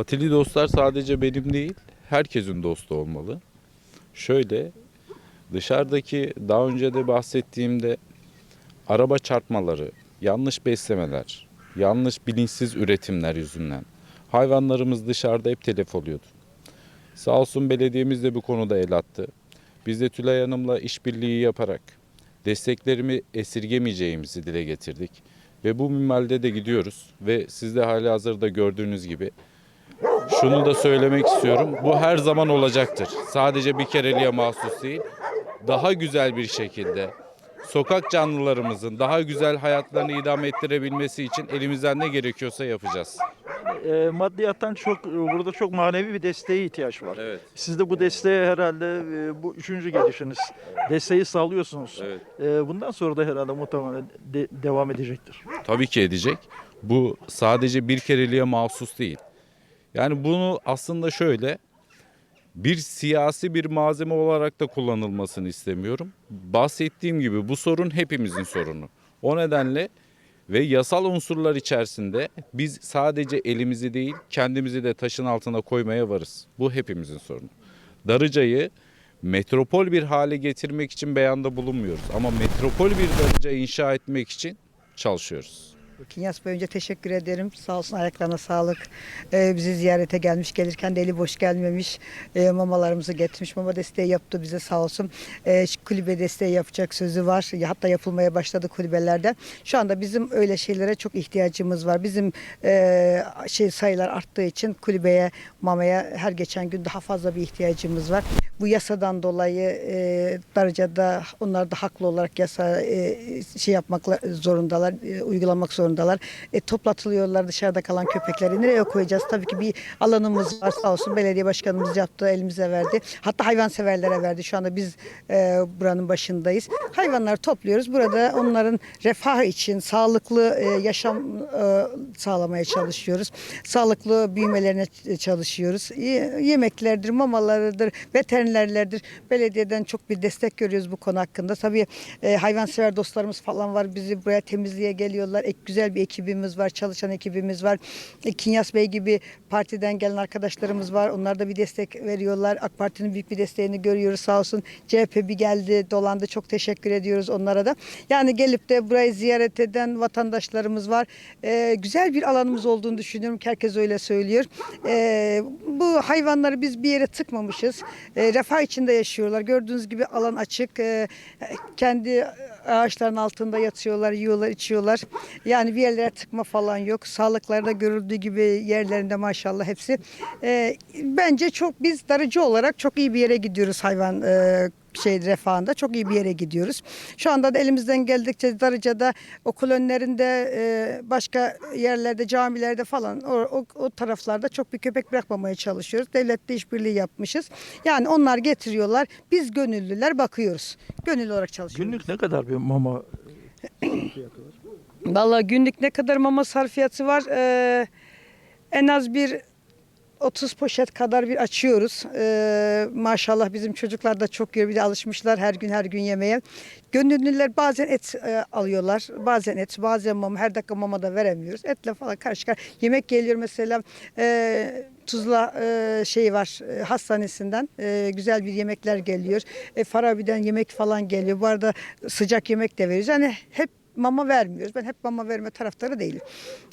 Patili dostlar sadece benim değil, herkesin dostu olmalı. Şöyle, dışarıdaki daha önce de bahsettiğimde araba çarpmaları, yanlış beslemeler, yanlış bilinçsiz üretimler yüzünden hayvanlarımız dışarıda hep telef oluyordu. Sağ olsun belediyemiz de bu konuda el attı. Biz de Tülay Hanım'la işbirliği yaparak desteklerimi esirgemeyeceğimizi dile getirdik. Ve bu minvalde de gidiyoruz ve siz de hali hazırda gördüğünüz gibi şunu da söylemek istiyorum. Bu her zaman olacaktır. Sadece bir kereliğe mahsus değil. Daha güzel bir şekilde sokak canlılarımızın daha güzel hayatlarını idame ettirebilmesi için elimizden ne gerekiyorsa yapacağız. E, maddiyattan çok burada çok manevi bir desteğe ihtiyaç var. Evet. Siz de bu desteğe herhalde e, bu üçüncü gelişiniz. Desteği sağlıyorsunuz. Evet. E, bundan sonra da herhalde muhtemelen de- devam edecektir. Tabii ki edecek. Bu sadece bir kereliğe mahsus değil. Yani bunu aslında şöyle bir siyasi bir malzeme olarak da kullanılmasını istemiyorum. Bahsettiğim gibi bu sorun hepimizin sorunu. O nedenle ve yasal unsurlar içerisinde biz sadece elimizi değil kendimizi de taşın altına koymaya varız. Bu hepimizin sorunu. Darıca'yı metropol bir hale getirmek için beyanda bulunmuyoruz ama metropol bir Darıca inşa etmek için çalışıyoruz. Kinyas Bey önce teşekkür ederim. Sağ olsun ayaklarına sağlık. Ee, bizi ziyarete gelmiş. Gelirken de eli boş gelmemiş. Ee, mamalarımızı getirmiş. Mama desteği yaptı bize sağ olsun. Ee, kulübe desteği yapacak sözü var. Hatta yapılmaya başladı kulübelerde. Şu anda bizim öyle şeylere çok ihtiyacımız var. Bizim e, şey sayılar arttığı için kulübeye, mamaya her geçen gün daha fazla bir ihtiyacımız var. Bu yasadan dolayı e, Darıca'da onlar da haklı olarak yasa e, şey yapmakla zorundalar, e, uygulamak zorundalar. E, toplatılıyorlar dışarıda kalan köpekleri. Nereye koyacağız? Tabii ki bir alanımız var sağ olsun belediye başkanımız yaptı, elimize verdi. Hatta hayvanseverlere verdi. Şu anda biz e, buranın başındayız. Hayvanları topluyoruz. Burada onların refahı için sağlıklı e, yaşam e, sağlamaya çalışıyoruz. Sağlıklı büyümelerine ç- çalışıyoruz. Y- yemeklerdir, mamalarıdır, veterinerlerdir. Belediyeden çok bir destek görüyoruz bu konu hakkında. Tabii e, hayvansever dostlarımız falan var. Bizi buraya temizliğe geliyorlar. Ek, güzel bir ekibimiz var, çalışan ekibimiz var. E, Kinyas Bey gibi partiden gelen arkadaşlarımız var. Onlar da bir destek veriyorlar. AK Parti'nin büyük bir desteğini görüyoruz sağ olsun. CHP bir geldi, dolandı. Çok teşekkür ediyoruz onlara da. Yani gelip de burayı ziyaret eden vatandaşlarımız var. E, güzel bir alanımız olduğunu düşünüyorum. Herkes öyle söylüyor. E, bu hayvanları biz bir yere tıkmamışız. E, refah içinde yaşıyorlar. Gördüğünüz gibi alan açık. E, kendi ağaçların altında yatıyorlar, yiyorlar, içiyorlar. Yani bir yerlere tıkma falan yok. Sağlıklarda görüldüğü gibi yerlerinde maşallah hepsi. E, bence çok biz darıcı olarak çok iyi bir yere gidiyoruz hayvan e, şey refahında çok iyi bir yere gidiyoruz. Şu anda da elimizden geldikçe Darıca'da okul önlerinde e, başka yerlerde camilerde falan o, o, o taraflarda çok bir köpek bırakmamaya çalışıyoruz. Devletle işbirliği yapmışız. Yani onlar getiriyorlar. Biz gönüllüler bakıyoruz. Gönüllü olarak çalışıyoruz. Günlük ne kadar bir mama Vallahi günlük ne kadar mama sarfiyatı var? Ee, en az bir 30 poşet kadar bir açıyoruz. Ee, maşallah bizim çocuklar da çok yiyor. Bir de alışmışlar her gün her gün yemeye. Gönüllüler bazen et e, alıyorlar. Bazen et, bazen mama. Her dakika mama da veremiyoruz. Etle falan karışık. Yemek geliyor mesela e, Tuzla e, şey var e, hastanesinden e, güzel bir yemekler geliyor. E, Farabi'den yemek falan geliyor. Bu arada sıcak yemek de veriyoruz. Yani hep mama vermiyoruz. Ben hep mama verme taraftarı değilim.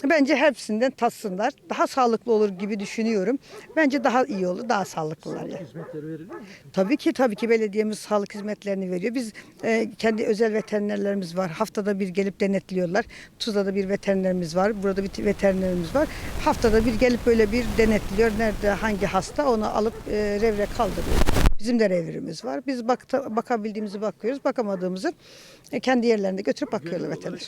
Bence hepsinden tatsınlar. Daha sağlıklı olur gibi düşünüyorum. Bence daha iyi olur, daha sağlıklılar yani. hizmetleri veriliyor mu? Tabii ki tabii ki belediyemiz sağlık hizmetlerini veriyor. Biz e, kendi özel veterinerlerimiz var. Haftada bir gelip denetliyorlar. Tuzla'da bir veterinerimiz var. Burada bir veterinerimiz var. Haftada bir gelip böyle bir denetliyor. Nerede hangi hasta onu alıp e, revre kaldırıyor. Bizim de revirimiz var. Biz bakta, bakabildiğimizi bakıyoruz. Bakamadığımızı e, kendi yerlerinde götürüp bakıyorlar veteriner.